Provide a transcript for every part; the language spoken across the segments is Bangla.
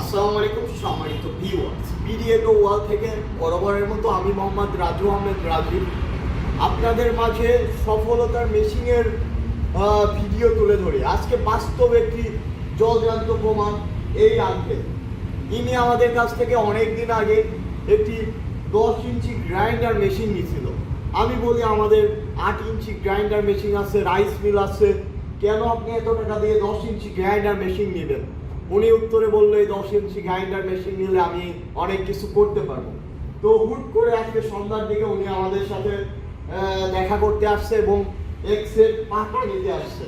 আসসালামু আলাইকুম, সম্মানিত ভিউয়ার্স বিডিএটো ওয়াল থেকে বরাবরের মতো আমি মোহাম্মদ রাজু আহমেদ রাজীব আপনাদের মাঝে সফলতার মেশিনের ভিডিও তুলে ধরি। আজকে বাস্তব একটি জলজান্ত প্রমাণ এই আনবে ইনি আমাদের কাছ থেকে অনেক দিন আগে একটি দশ ইঞ্চি গ্রাইন্ডার মেশিন নিয়েছিল আমি বলি আমাদের আট ইঞ্চি গ্রাইন্ডার মেশিন আছে রাইস মিল আছে। কেন আপনি এত টাকা দিয়ে দশ ইঞ্চি গ্রাইন্ডার মেশিন নেবেন? উনি উত্তরে বলল, এই দশ ইঞ্চি গ্রাইন্ডার মেশিন নিলে আমি অনেক কিছু করতে পারব। তো হুট করে আজকে সন্ধ্যার দিকে উনি আমাদের সাথে দেখা করতে আসছে এবং এক সেট পাকা নিতে আসছে।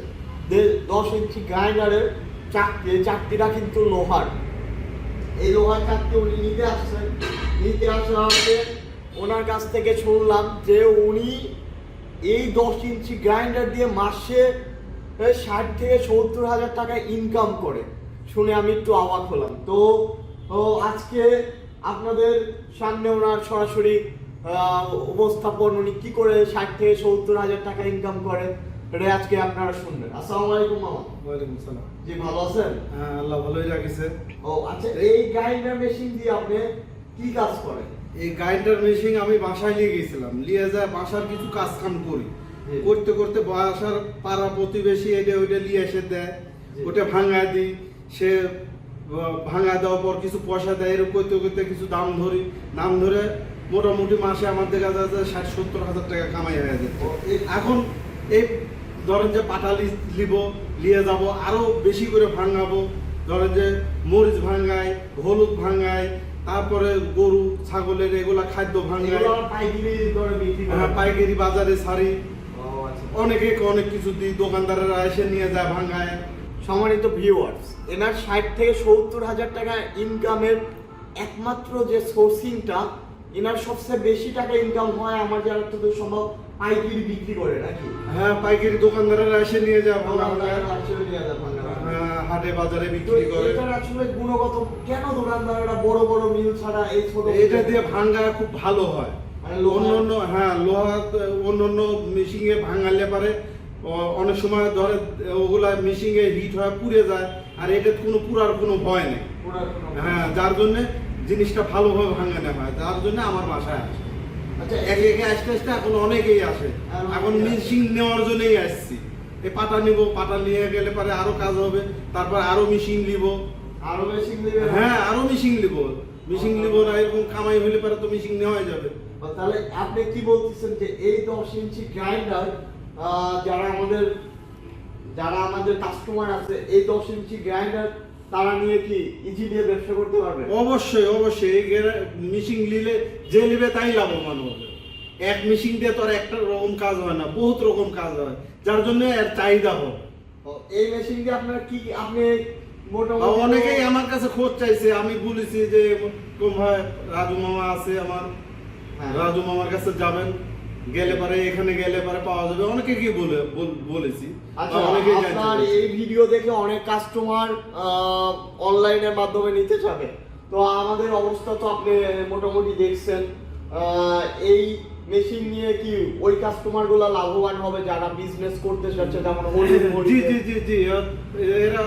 দশ ইঞ্চি গ্রাইন্ডারের চাকরি চাকরিটা কিন্তু লোহার। এই লোহার চাকরি উনি নিতে আসছেন নিতে আসা হচ্ছে ওনার কাছ থেকে শুনলাম যে উনি এই দশ ইঞ্চি গ্রাইন্ডার দিয়ে মাসে ষাট থেকে সত্তর হাজার টাকা ইনকাম করে। শুনে আমি একটু অবাক হলাম। তো ও, আজকে আপনাদের সামনে ওনার সরাসরি উপস্থাপন উনি কি করে ষাট থেকে সত্তর হাজার টাকা ইনকাম করে এটা আজকে আপনারা শুনবেন। আসসালামু আলাইকুম মামা। ওয়ালাইকুম সালাম। জি ভালো আছেন? হ্যাঁ আল্লাহ ভালোই রাখিছে। ও আচ্ছা এই গ্রাইন্ডার মেশিন দিয়ে আপনি কি কাজ করেন? এই গ্রাইন্ডার মেশিন আমি বাসায় নিয়ে গেছিলাম নিয়ে যায় বাসার কিছু কাজ কাম করি করতে করতে বাসার পাড়া প্রতিবেশী এটা ওইটা নিয়ে এসে দেয়। ওটা ভাঙায় দিই। সে ভাঙা দেওয়ার পর কিছু পয়সা দেয় এরকম করতে করতে কিছু দাম ধরি। দাম ধরে মোটামুটি মাসে আমার দেখা যায় যে ষাট সত্তর হাজার টাকা কামাই হয়ে যাচ্ছে এখন এই ধরেন যে পাটালি লিব নিয়ে যাব আরও বেশি করে ভাঙাবো। ধরেন যে মরিচ ভাঙায় হলুদ ভাঙাই তারপরে গরু ছাগলের এগুলা খাদ্য ভাঙায়? হ্যাঁ, পাইকারি বাজারে ছাড়ি আচ্ছা। অনেকে অনেক কিছু দিই দোকানদারেরা এসে নিয়ে যায় ভাঙায়। সম্মানিত ভিউয়ার্স এনার ষাট থেকে সত্তর হাজার টাকা ইনকামের একমাত্র যে সোর্সিংটা এনার সবচেয়ে বেশি টাকা ইনকাম হয় আমার যারা তো সম্ভব পাইকারি বিক্রি করে নাকি? হ্যাঁ পাইকারি দোকানদারেরা এসে নিয়ে যায়। হ্যাঁ, হাটে বাজারে বিক্রি করে। এটার আসলে গুণগত কেন দোকানদাররা বড় বড় মিল ছাড়া এই ছোট এটা দিয়ে ভাঙ্গায় খুব ভালো হয়। মানে লোহা- অন্য অন্য হ্যাঁ লোহা অন্য অন্য মেশিনে ভাঙালে পারে অনেক সময় ধরে ওগুলা মেশিনে হিট হয় পুড়ে যায় আর এটা কোনো পুরার কোনো ভয় নেই। হ্যাঁ যার জন্য জিনিসটা ভালোভাবে ভাঙানো হয় যার জন্য আমার বাসায় আসে। আচ্ছা একে একে আস্তে আস্তে এখন অনেকেই আসে। এখন মেশিন নেওয়ার জন্যই আসছি। এই পাটা নিব পাটা নিয়ে গেলে পরে আরও কাজ হবে তারপর আরও মেশিন নিব। আরও বেশি নেবে? হ্যাঁ আরও মেশিন নিব। মেশিন নিব না এরকম কামাই হলে পরে তো মেশিন নেওয়াই যাবে। তাহলে আপনি কি বলতেছেন যে এই দশ ইঞ্চি গ্রাইন্ডার যারা আমাদের যারা আমাদের কাস্টমার আছে এই দশ ইঞ্চি গ্রাইন্ডার তারা নিয়ে কি ইজিলি ব্যবসা করতে পারবে? অবশ্যই অবশ্যই। এই মেশিন নিলে যে নিবে তাই লাভবান হবে। এক মেশিন দিয়ে তো আর একটা রকম কাজ হয় না বহুত রকম কাজ হয়। যার জন্য এর চাহিদা হয়। এই মেশিন দিয়ে আপনার কি আপনি মোটামুটি অনেকেই আমার কাছে খোঁজ চাইছে। আমি বলেছি যে এরকম হয় রাজু মামা আছে আমার। হ্যাঁ। রাজু মামার কাছে যাবেন। গেলে পারে এখানে গেলে পারে পাওয়া যাবে। অনেকে কি বলে বলেছি। আচ্ছা আর আপনার এই ভিডিও দেখে অনেক কাস্টমার অনলাইনের মাধ্যমে নিতে চাবে। তো আমাদের অবস্থা তো আপনি মোটামুটি দেখছেন। এই মেশিন নিয়ে কি ওই কাস্টমারগুলা লাভবান হবে যারা বিজনেস করতে চাচ্ছে? যেমন জি জি জি জি। এরা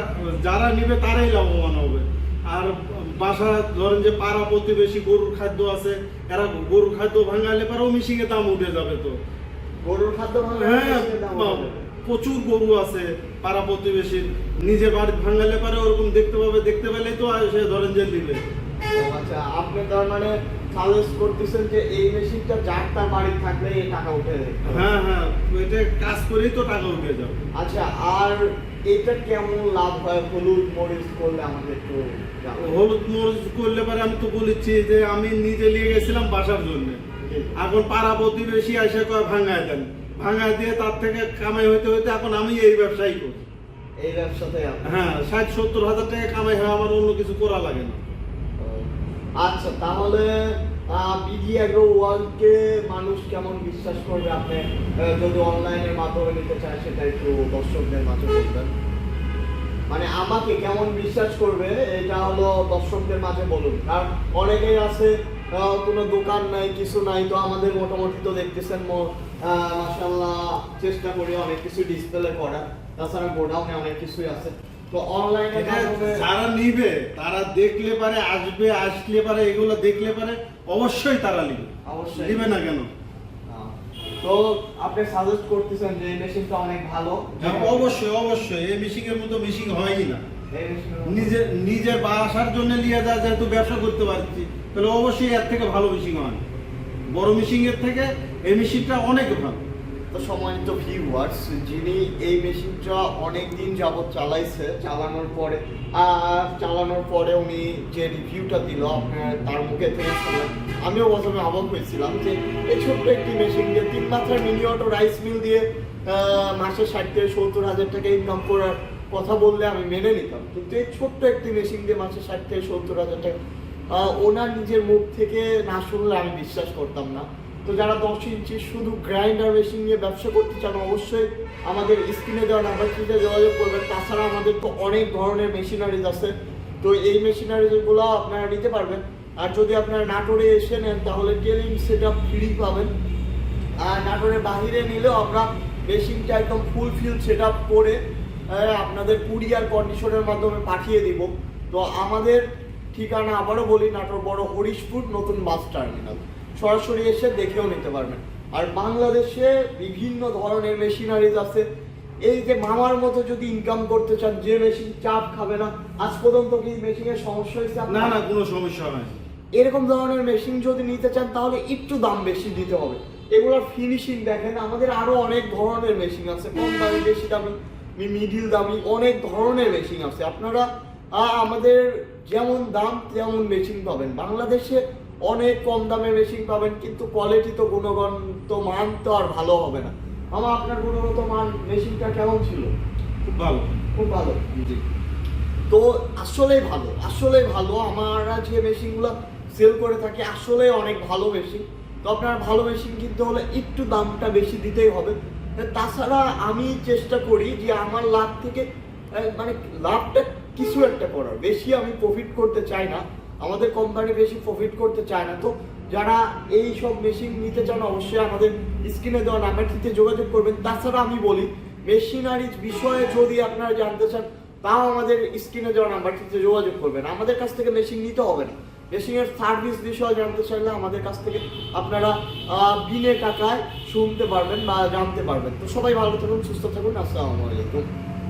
যারা নিবে তারাই লাভবান হবে। আর বাসা ধরেন যে পাড়া প্রতিবেশী গরুর খাদ্য আছে এরা গরুর খাদ্য ভাঙালে পারেও মিশিংয়ে দাম উঠে যাবে তো গরুর খাদ্য হ্যাঁ। প্রচুর গরু আছে পাড়া প্রতিবেশীর নিজে বাড়ি ভাঙালে পারে ওরকম দেখতে পাবে দেখতে পেলেই তো সে ধরেন যে দিবে আচ্ছা আপনি তার মানে সাজেস্ট করতেছেন যে এই মেশিনটা যার তার বাড়ি থাকলে টাকা উঠে দেয় হ্যাঁ হ্যাঁ এটা কাজ করেই তো টাকা উঠে যাবে আচ্ছা আর এটা কেমন লাভ হয়? হলুদ মরিচ করলে আমাদের একটু হলুদ মরিচ করলে পারে আমি তো বলেছি যে আমি নিজে নিয়ে গেছিলাম বাসার জন্য। এখন পাড়া প্রতিবেশী এসে কয় ভাঙায় দেন। ভাঙায় দিয়ে তার থেকে কামাই হইতে হইতে এখন আমি এই ব্যবসায়ী করি। এই ব্যবসাতে হ্যাঁ ষাট সত্তর হাজার টাকা কামাই হয় আমার অন্য কিছু করা লাগে না। আচ্ছা তাহলে বিডি অ্যাগ্রো ওয়ার্ল্ডকে মানুষ কেমন বিশ্বাস করবে? আপনি যদি অনলাইনের মাধ্যমে নিতে চায়, সেটা একটু দর্শকদের মাঝে বলবেন। মানে আমাকে কেমন বিশ্বাস করবে, এটা হলো দর্শকদের মাঝে বলুন। কারণ অনেকেই আছে কোনো দোকান নাই, কিছু নাই, তো আমাদের মোটামুটি তো দেখতেছেন মাসাল্লাহ চেষ্টা করি অনেক কিছু ডিসপ্লে করা তাছাড়া গোডাউনে অনেক কিছুই আছে। তো অনলাইনে যারা নিবে তারা দেখলে পারে আসবে আসলে পারে এগুলো দেখলে পারে অবশ্যই তারা নিবে। অবশ্যই। নিবে না কেন? তো আপনি সাজেস্ট করতেছেন যে এই মেশিনটা অনেক ভালো। হ্যাঁ, অবশ্যই অবশ্যই। এই মিশিংয়ের মতো মিশিং হয়ই না? মেশিনের মধ্যে- নিজের বাসার জন্য নিয়ে যা যেহেতু ব্যবসা করতে পারছি তাহলে অবশ্যই এর থেকে ভালো মিশিং হয়। বড় মিশিং এর থেকে এই মেশিনটা অনেক ভালো। তো সম্মানিত ভিউয়ার্স যিনি এই মেশিনটা অনেক দিন যাবত চালাইছে, চালানোর পরে, আর চালানোর পরে উনি যে রিভিউটা দিল তার মুখে থেকে শুনলেন আমিও প্রথমে অবাক হয়েছিলাম যে এই ছোট্ট একটি মেশিন দিয়ে তিন মাত্রার মিনি অটো রাইস মিল দিয়ে মাসে ষাট থেকে সত্তর হাজার টাকা ইনকাম করার কথা বললে আমি মেনে নিতাম। কিন্তু এই ছোট্ট একটি মেশিন দিয়ে মাসে ষাট থেকে সত্তর হাজার টাকা ওনার নিজের মুখ থেকে না শুনলে আমি বিশ্বাস করতাম না। তো যারা দশ ইঞ্চি শুধু গ্রাইন্ডার মেশিন নিয়ে ব্যবসা করতে চান, অবশ্যই আমাদের স্ক্রিনে দেওয়া নাম্বারটিতে যোগাযোগ করবেন। তাছাড়া আমাদের তো অনেক ধরনের মেশিনারিজ আছে। তো এই মেশিনারিজগুলো আপনারা নিতে পারবেন। আর যদি আপনারা নাটোরে এসে নেন, তাহলে টেলিং সেট আপ ফ্রি পাবেন। আর নাটোরের বাহিরে নিলেও আমরা মেশিনটা একদম ফুল ফিল সেট আপ করে আপনাদের কুরিয়ার কন্ডিশনের মাধ্যমে পাঠিয়ে দিব। তো আমাদের ঠিকানা আবারও বলি, নাটোর বড় হরিশপুর, নতুন বাস টার্মিনাল সরাসরি এসে দেখেও নিতে পারবেন। আর বাংলাদেশে বিভিন্ন ধরনের মেশিনারিজ আছে। এই যে মামার মতো যদি ইনকাম করতে চান যে মেশিন চাপ খাবে না আজ পর্যন্ত কি মেশিনের সমস্যা হয়েছে না না কোনো সমস্যা হয় না। এরকম ধরনের মেশিন যদি নিতে চান তাহলে একটু দাম বেশি দিতে হবে। এগুলোর ফিনিশিং দেখেন আমাদের আরও অনেক ধরনের মেশিন আছে। কম দামি বেশি দামি মিডিল দামি অনেক ধরনের মেশিন আছে। আপনারা আমাদের যেমন দাম তেমন মেশিন পাবেন। বাংলাদেশে অনেক কম দামে মেশিন পাবেন কিন্তু কোয়ালিটি তো গুণগত তো মান তো আর ভালো হবে না। আমার আপনার গুণগত মান মেশিনটা কেমন ছিল? খুব ভালো। খুব ভালো। জি। তো আসলেই ভালো আসলেই ভালো। আমরা যে মেশিনগুলো সেল করে থাকি আসলে অনেক ভালো মেশিন তো আপনার ভালো মেশিন কিনতে হলে একটু দামটা বেশি দিতেই হবে। তাছাড়া আমি চেষ্টা করি যে আমার লাভ থেকে মানে লাভটা কিছু একটা করার। বেশি আমি প্রফিট করতে চাই না। আমাদের কোম্পানি বেশি প্রফিট করতে চায় না। তো যারা এই সব মেশিন নিতে চান, অবশ্যই আমাদের স্ক্রিনে দেওয়া নাম্বারটিতে যোগাযোগ করবেন। তাছাড়া আমি বলি মেশিনারিজ বিষয়ে যদি আপনারা জানতে চান, তাও আমাদের স্ক্রিনে দেওয়া নাম্বারটিতে যোগাযোগ করবেন। আমাদের কাছ থেকে মেশিন নিতে হবে না। মেশিনের সার্ভিস বিষয়ে জানতে চাইলে আমাদের কাছ থেকে আপনারা বিনে টাকায় শুনতে পারবেন বা জানতে পারবেন। তো সবাই ভালো থাকুন, সুস্থ থাকুন। আসসালামু আলাইকুম।